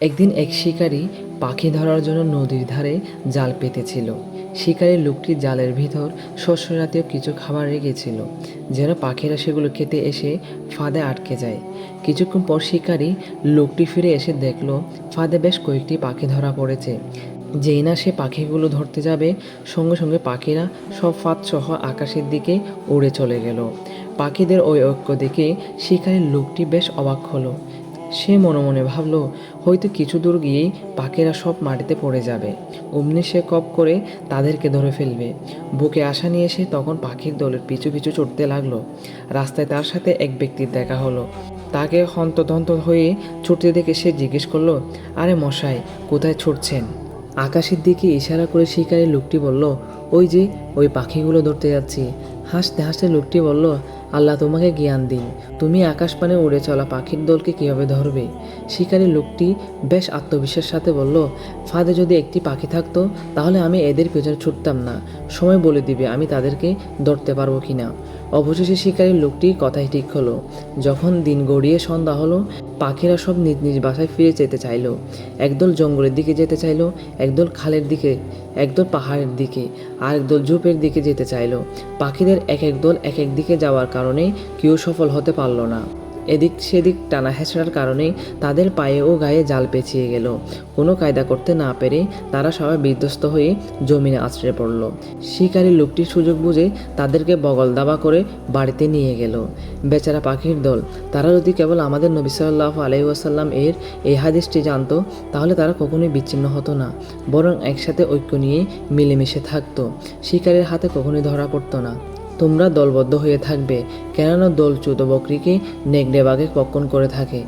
একদিন এক শিকারী পাখি ধরার জন্য নদীর ধারে জাল পেতেছিল। শিকারীর লোকটি জালের ভিতর শস্য জাতীয় কিছু খাবার রেখেছিল, যেন পাখিরা সেগুলো খেতে এসে ফাঁদে আটকে যায়। কিছুক্ষণ পর শিকারী লোকটি ফিরে এসে দেখল, ফাঁদে বেশ কয়েকটি পাখি ধরা পড়েছে। যেই না সে পাখিগুলো ধরতে যাবে, সঙ্গে সঙ্গে পাখিরা সব ফাঁদ সহ আকাশের দিকে উড়ে চলে গেল। পাখিদের ওই ঐক্য দেখে শিকারের লোকটি বেশ অবাক হলো। সে মনে মনে ভাবলো, হয়তো কিছু দূর গিয়েই পাখিরা সব মাটিতে পড়ে যাবে। অমনি সে কপ করে তাদেরকে ধরে ফেলবে। বুকে আশা নিয়ে সে তখন পাখির দলের পিছু পিছু চড়তে লাগল। রাস্তায় তার সাথে এক ব্যক্তির দেখা হলো। তাকে হন্তদন্ত হয়ে ছুটতে দেখে সে জিজ্ঞেস করল, আরে মশাই, কোথায় ছুটছেন? আকাশের দিকে ইশারা করে শিকারী লোকটি বলল, ওই যে, ওই পাখিগুলো ধরতে যাচ্ছি। হাসতে হাসতে লোকটি বলল, আল্লাহ তোমাকে জ্ঞান দিন। তুমি আকাশপানে উড়ে চলা পাখির দলকে কীভাবে ধরবে? শিকারী লোকটি বেশ আত্মবিশ্বাসের সাথে বলল, ফাঁদে যদি একটি পাখি থাকতো, তাহলে আমি এদের পেছনে ছুটতাম না। সময় বলে দিবে, আমি তাদেরকে ধরতে পারব কিনা? অবশেষে শিকারীর লোকটি কথাই ঠিক হলো। যখন দিন গড়িয়ে সন্ধ্যা হলো, পাখিরা সব নিজ নিজ বাসায় ফিরে যেতে চাইলো। একদল জঙ্গলের দিকে যেতে চাইলো, একদল খালের দিকে, একদল পাহাড়ের দিকে আর একদল ঝোপের দিকে যেতে চাইলো। পাখিদের এক এক দল এক এক দিকে যাওয়ার কারণে কেউ সফল হতে পারল না। এদিক সেদিক টানা হেঁচড়ার কারণে তাদের পায়ে ও গায়ে জাল পেঁচিয়ে গেল। কোনো কায়দা করতে না পেরে তারা সবাই বিধ্বস্ত হয়ে জমিনে আছড়ে পড়ল। শিকারী লোকটির সুযোগ বুঝে তাদেরকে বগল দাবা করে বাড়িতে নিয়ে গেল। বেচারা পাখির দল, তারা যদি কেবল আমাদের নবী সাল্লাহ আলাইসাল্লাম এর এই হাদিসটি জানতো, তাহলে তারা কখনোই বিচ্ছিন্ন হতো না, বরং একসাথে ঐক্য নিয়ে মিলেমিশে থাকতো। শিকারের হাতে কখনোই ধরা পড়তো না। তোমরা দলবদ্ধ হয়ে থাকবে কেননা দল বকরিকে নেকড়ে বাঘে কক্ষণ করে থাকে।